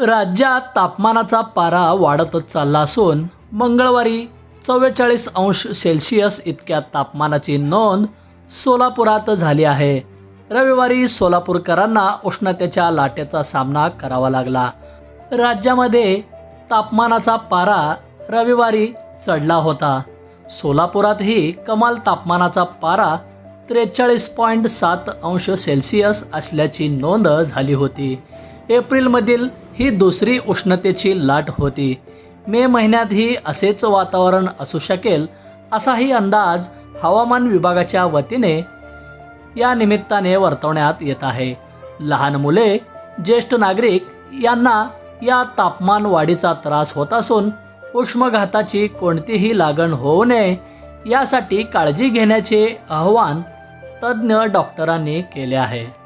राज्यात तापमानाचा पारा वाढतच चालला असून मंगळवारी चव्वेचाळीस अंश सेल्सिअस इतक्या तापमानाची नोंद सोलापुरात झाली आहे. रविवारी सोलापूरकरांना उष्णतेच्या लाटेचा सामना करावा लागला. राज्यामध्ये तापमानाचा पारा रविवारी चढला होता. सोलापुरातही कमाल तापमानाचा पारा त्रेचाळीस पॉईंट सात अंश सेल्सिअस असल्याची नोंद झाली होती. एप्रिलमधील ही दुसरी उष्णतेची लाट होती. मे महिन्यातही असेच वातावरण असू शकेल असाही अंदाज हवामान विभागाच्या वतीने या निमित्ताने वर्तवण्यात येत आहे. लहान मुले ज्येष्ठ नागरिक यांना या तापमान वाढीचा त्रास होत असून उष्मघाताची कोणतीही लागण होऊ नये यासाठी काळजी घेण्याचे आवाहन तज्ज्ञ डॉक्टरांनी केले आहे.